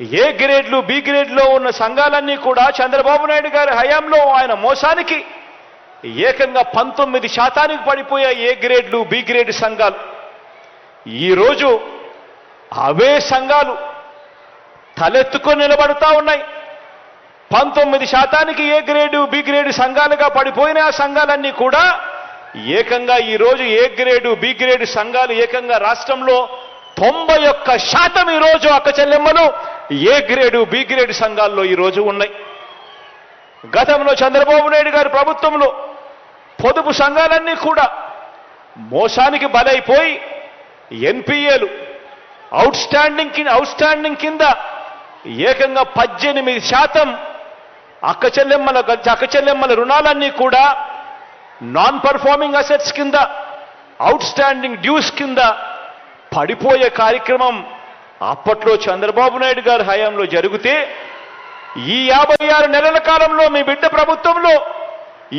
ఏ గ్రేడ్లు B గ్రేడ్లో ఉన్న సంఘాలన్నీ కూడా చంద్రబాబు నాయుడు గారి హయాంలో ఆయన మోసానికి ఏకంగా పంతొమ్మిది శాతానికి పడిపోయే ఏ గ్రేడ్లు బి గ్రేడ్ సంఘాలు. ఈరోజు అవే సంఘాలు తలెత్తుకొని నిలబడుతూ ఉన్నాయి. పంతొమ్మిది శాతానికి ఏ గ్రేడు బి గ్రేడ్ సంఘాలుగా పడిపోయిన ఆ సంఘాలన్నీ కూడా ఏకంగా ఈరోజు ఏ గ్రేడు బి గ్రేడ్ సంఘాలు ఏకంగా రాష్ట్రంలో తొంభై ఒక్క శాతం ఈరోజు అక్క చెల్లెమ్మలు ఏ గ్రేడు బి గ్రేడ్ సంఘాల్లో ఈరోజు ఉన్నాయి? గతంలో చంద్రబాబు నాయుడు గారి ప్రభుత్వంలో పొదుపు సంఘాలన్నీ కూడా మోసానికి బలైపోయి ఎన్పిఏలు అవుట్ స్టాండింగ్ కింద అవుట్ స్టాండింగ్ కింద ఏకంగా పద్దెనిమిది శాతం అక్క చెల్లెమ్మల అక్క చెల్లెమ్మల రుణాలన్నీ కూడా నాన్ పర్ఫార్మింగ్ అసెట్స్ కింద అవుట్ స్టాండింగ్ డ్యూస్ కింద పడిపోయే కార్యక్రమం అప్పట్లో చంద్రబాబు నాయుడు గారి హయాంలో జరిగితే ఈ యాభై ఆరు నెలల కాలంలో మీ బిడ్డ ప్రభుత్వంలో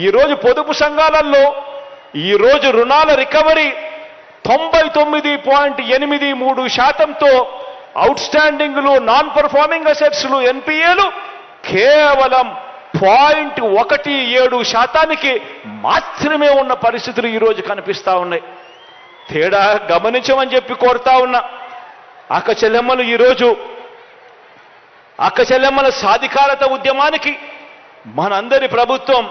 ఈరోజు పొదుపు సంఘాలలో ఈరోజు రుణాల రికవరీ తొంభై తొమ్మిది పాయింట్ ఎనిమిది మూడు శాతంతో అవుట్ స్టాండింగ్లు నాన్ పర్ఫార్మింగ్ అసెట్స్లు ఎన్పిఏలు కేవలం పాయింట్ ఒకటి ఏడు శాతానికి మాత్రమే ఉన్న పరిస్థితులు ఈరోజు కనిపిస్తా ఉన్నాయి. తేడా గమనించమని చెప్పి కోరుతా ఉన్నా. అక్క చెల్లెమ్మలు ఈరోజు అక్క చెల్లెమ్మల సాధికారత ఉద్యమానికి మనందరి ప్రభుత్వం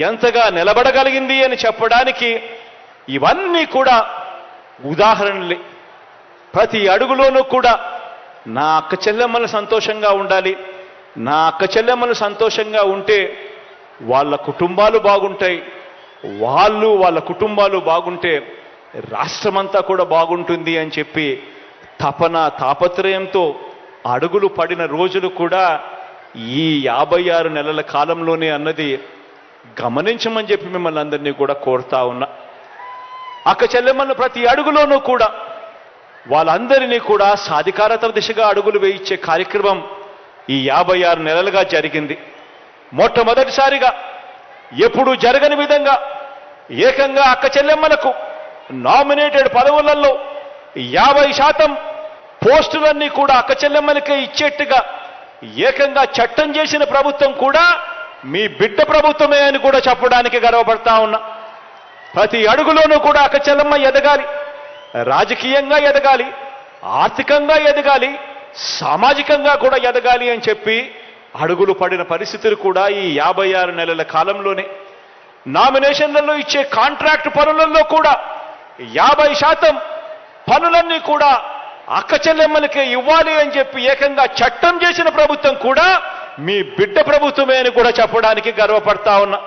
ఎంతగా నిలబడగలిగింది అని చెప్పడానికి ఇవన్నీ కూడా ఉదాహరణలే. ప్రతి అడుగులోనూ కూడా నా అక్క చెల్లెమ్మలు సంతోషంగా ఉండాలి. నా అక్క చెల్లెమ్మలు సంతోషంగా ఉంటే వాళ్ళ కుటుంబాలు బాగుంటాయి. వాళ్ళు వాళ్ళ కుటుంబాలు బాగుంటే రాష్ట్రమంతా కూడా బాగుంటుంది అని చెప్పి తపన తాపత్రయంతో అడుగులు పడిన రోజులు కూడా ఈ యాభై ఆరు నెలల కాలంలోనే అన్నది గమనించమని చెప్పి మిమ్మల్ని అందరినీ కూడా కోరుతా ఉన్నా. అక్క చెల్లెమ్మను ప్రతి అడుగులోనూ కూడా వాళ్ళందరినీ కూడా సాధికారత దిశగా అడుగులు వేయించే కార్యక్రమం ఈ యాభై ఆరు నెలలుగా జరిగింది. మొట్టమొదటిసారిగా ఎప్పుడూ జరగని విధంగా ఏకంగా అక్క చెల్లెమ్మలకు నామినేటెడ్ పదవులలో యాభై శాతం పోస్టులన్నీ కూడా అక్కచెల్లెమ్మలకే ఇచ్చేట్టుగా ఏకంగా చట్టం చేసిన ప్రభుత్వం కూడా మీ బిడ్డ ప్రభుత్వమే అని కూడా చెప్పడానికి గర్వపడతా ఉన్నా. ప్రతి అడుగులోనూ కూడా అక్కచెల్లెమ్మ ఎదగాలి. రాజకీయంగా ఎదగాలి. ఆర్థికంగా ఎదగాలి. సామాజికంగా కూడా ఎదగాలి అని చెప్పి అడుగులు పడిన పరిస్థితులు కూడా ఈ యాభై ఆరు నెలల కాలంలోనే. నామినేషన్లలో ఇచ్చే కాంట్రాక్ట్ పనులలో కూడా యాభై శాతం పనులన్నీ కూడా అక్క చెల్లెమ్మలకే ఇవ్వాలి అని చెప్పి ఏకంగా చట్టం చేసిన ప్రభుత్వం కూడా మీ బిడ్డ ప్రభుత్వమే అని కూడా చెప్పడానికి గర్వపడతా ఉన్నా.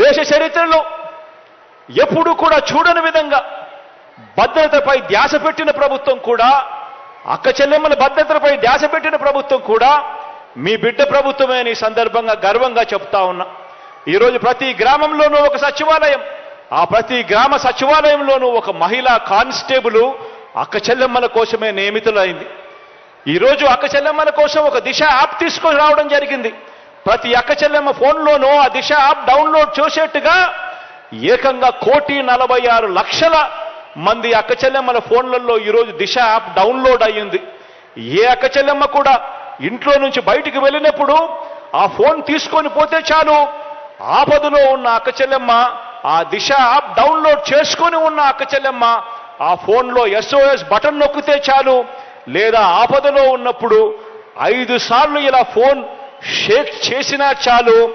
దేశ చరిత్రలో ఎప్పుడూ కూడా చూడని విధంగా భద్రతపై ధ్యాస పెట్టిన ప్రభుత్వం కూడా అక్క చెల్లెమ్మల భద్రతపై ధ్యాస పెట్టిన ప్రభుత్వం కూడా మీ బిడ్డ ప్రభుత్వమే అని సందర్భంగా గర్వంగా చెప్తా ఉన్నా. ఈరోజు ప్రతి గ్రామంలోనూ ఒక సచివాలయం ఆ ప్రతి గ్రామ సచివాలయంలోనూ ఒక మహిళా కానిస్టేబుల్ అక్క చెల్లెమ్మల కోసమే నియమితులైంది. ఈరోజు అక్క చెల్లెమ్మల కోసం ఒక దిశ యాప్ తీసుకొని రావడం జరిగింది. ప్రతి అక్క చెల్లెమ్మ ఫోన్లోనూ ఆ దిశ యాప్ డౌన్లోడ్ చేసేట్టుగా ఏకంగా కోటి నలభై ఆరు లక్షల మంది అక్క చెల్లెమ్మల ఫోన్లలో ఈరోజు దిశ యాప్ డౌన్లోడ్ అయ్యింది. ఏ అక్క చెల్లెమ్మ కూడా ఇంట్లో నుంచి బయటికి వెళ్ళినప్పుడు ఆ ఫోన్ తీసుకొని పోతే చాలు ఆపదలో ఉన్న అక్క చెల్లెమ్మ ఆ దిశ యాప్ డౌన్లోడ్ చేసుకొని ఉన్న అక్క చెల్లెమ్మ ఆ ఫోన్లో ఎస్ఓఎస్ బటన్ నొక్కితే చాలు. లేదా ఆపదలో ఉన్నప్పుడు ఐదు సార్లు ఇలా ఫోన్ షేక్ చేసినా చాలు.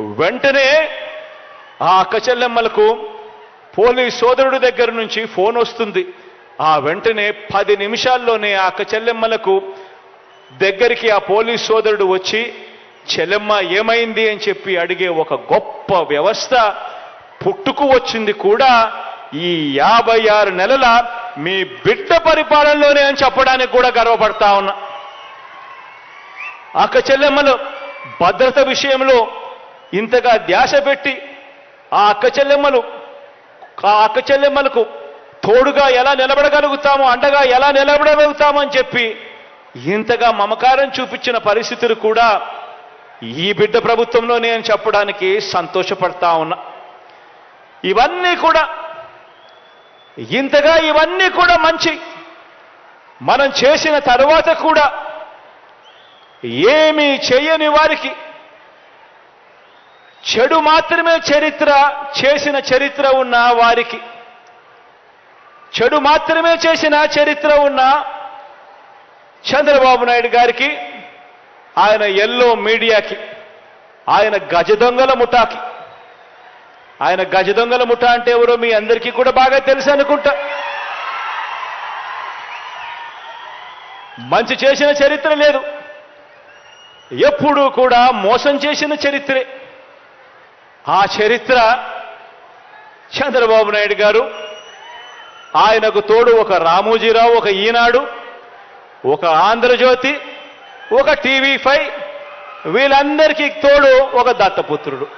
వెంటనే ఆ అక్క చెల్లెమ్మలకు పోలీస్ సోదరుడి దగ్గర నుంచి ఫోన్ వస్తుంది. ఆ వెంటనే పది నిమిషాల్లోనే ఆ అక్క చెల్లెమ్మలకు దగ్గరికి ఆ పోలీస్ సోదరుడు వచ్చి చెల్లెమ్మ ఏమైంది? అని చెప్పి అడిగే ఒక గొప్ప వ్యవస్థ పుట్టుకు వచ్చింది కూడా ఈ యాభై ఆరు నెలల మీ బిడ్డ పరిపాలనలోనే అని చెప్పడానికి కూడా గర్వపడతా ఉన్నా. అక్క చెల్లెమ్మలు భద్రత విషయంలో ఇంతగా ధ్యాస పెట్టి ఆ అక్క చెల్లెమ్మలు ఆ అక్క చెల్లెమ్మలకు తోడుగా ఎలా నిలబడగలుగుతామో అండగా ఎలా నిలబడగలుగుతామో అని చెప్పి ఇంతగా మమకారం చూపించిన పరిస్థితులు కూడా ఈ బిడ్డ ప్రభుత్వంలోనే అని చెప్పడానికి సంతోషపడతా ఉన్నా. ఇవన్నీ కూడా ఇంతగా ఇవన్నీ కూడా మంచి మనం చేసిన తర్వాత కూడా ఏమీ చేయని వారికి చెడు మాత్రమే చరిత్ర చేసిన చరిత్ర ఉన్న వారికి చెడు మాత్రమే చేసిన చరిత్ర ఉన్న చంద్రబాబు నాయుడు గారికి ఆయన ఎల్లో మీడియాకి ఆయన గజ దొంగల ముఠాకి ఆయన గజ దొంగల ముఠ అంటే ఎవరో మీ అందరికీ కూడా బాగా తెలుసు అనుకుంటా. మంచి చేసిన చరిత్ర లేదు. ఎప్పుడూ కూడా మోసం చేసిన చరిత్రే. ఆ చరిత్ర చంద్రబాబు నాయుడు గారు ఆయనకు తోడు ఒక రామోజీరావు ఒక ఈనాడు ఒక ఆంధ్రజ్యోతి ఒక టీవీ ఫైవ్ వీళ్ళందరికీ తోడు ఒక దత్తపుత్రుడు.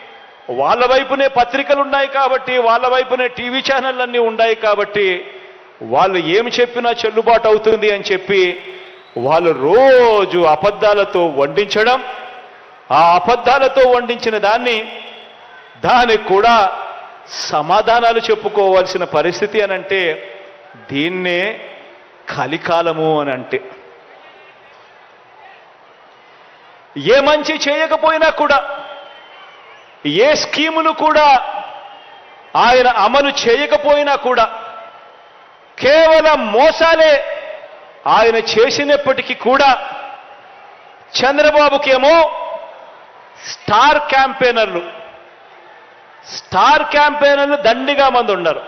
వాళ్ళ వైపునే పత్రికలు ఉన్నాయి కాబట్టి వాళ్ళ వైపునే టీవీ ఛానళ్ళన్నీ ఉన్నాయి కాబట్టి వాళ్ళు ఏమి చెప్పినా చెల్లుబాటు అవుతుంది అని చెప్పి వాళ్ళు రోజు అబద్ధాలతో వండించడం ఆ అబద్ధాలతో వండించిన దాన్ని దానికి కూడా సమాధానాలు చెప్పుకోవాల్సిన పరిస్థితి అని అంటే దీన్నే కలికాలము అని అంటే. ఏ మంచి చేయకపోయినా కూడా ఏ స్కీమును కూడా ఆయన అమలు చేయకపోయినా కూడా కేవలం మోసాలే ఆయన చేసినప్పటికీ కూడా చంద్రబాబుకేమో స్టార్ క్యాంపెయినర్లు. స్టార్ క్యాంపెయినర్లు దండిగా మంది ఉన్నారు.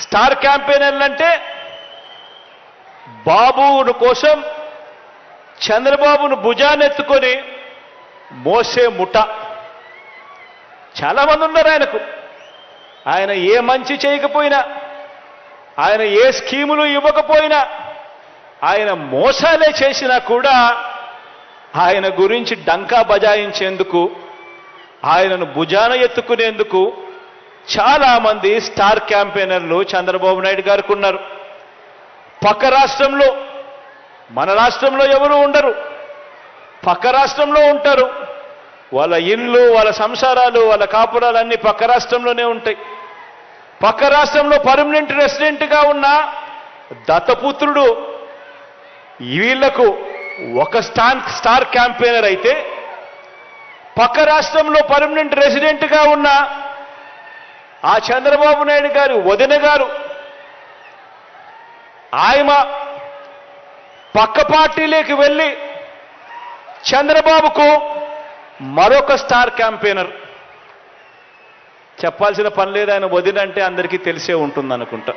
స్టార్ క్యాంపెయినర్లు అంటే బాబును కోసం చంద్రబాబును భుజానెత్తుకొని మోసే ముఠ. చాలా మంది ఉన్నారు ఆయనకు. ఆయన ఏ మంచి చేయకపోయినా ఆయన ఏ స్కీములు ఇవ్వకపోయినా ఆయన మోసాలే చేసినా కూడా ఆయన గురించి డంకా బజాయించేందుకు ఆయనను భుజాన ఎత్తుకునేందుకు చాలామంది స్టార్ క్యాంపెయినర్లు చంద్రబాబు నాయుడు గారికి ఉన్నారు. పక్క రాష్ట్రంలో మన రాష్ట్రంలో ఎవరు ఉండరు. పక్క రాష్ట్రంలో ఉంటారు. వాళ్ళ ఇళ్ళు వాళ్ళ సంసారాలు వాళ్ళ కాపురాలు అన్ని పక్క రాష్ట్రంలోనే ఉంటాయి. పక్క రాష్ట్రంలో పర్మనెంట్ రెసిడెంట్గా ఉన్న దత్తపుత్రుడు వీళ్ళకు ఒక స్టాన్ స్టార్ క్యాంపెయినర్ అయితే పక్క రాష్ట్రంలో పర్మనెంట్ రెసిడెంట్గా ఉన్న ఆ చంద్రబాబు నాయుడు గారు వదిన గారు ఆయమ పక్క పార్టీలోకి వెళ్ళి చంద్రబాబుకు మరొక స్టార్ క్యాంపెయినర్. చెప్పాల్సిన పని లేదు ఆయన వదినంటే అందరికీ తెలిసే ఉంటుంది అనుకుంటా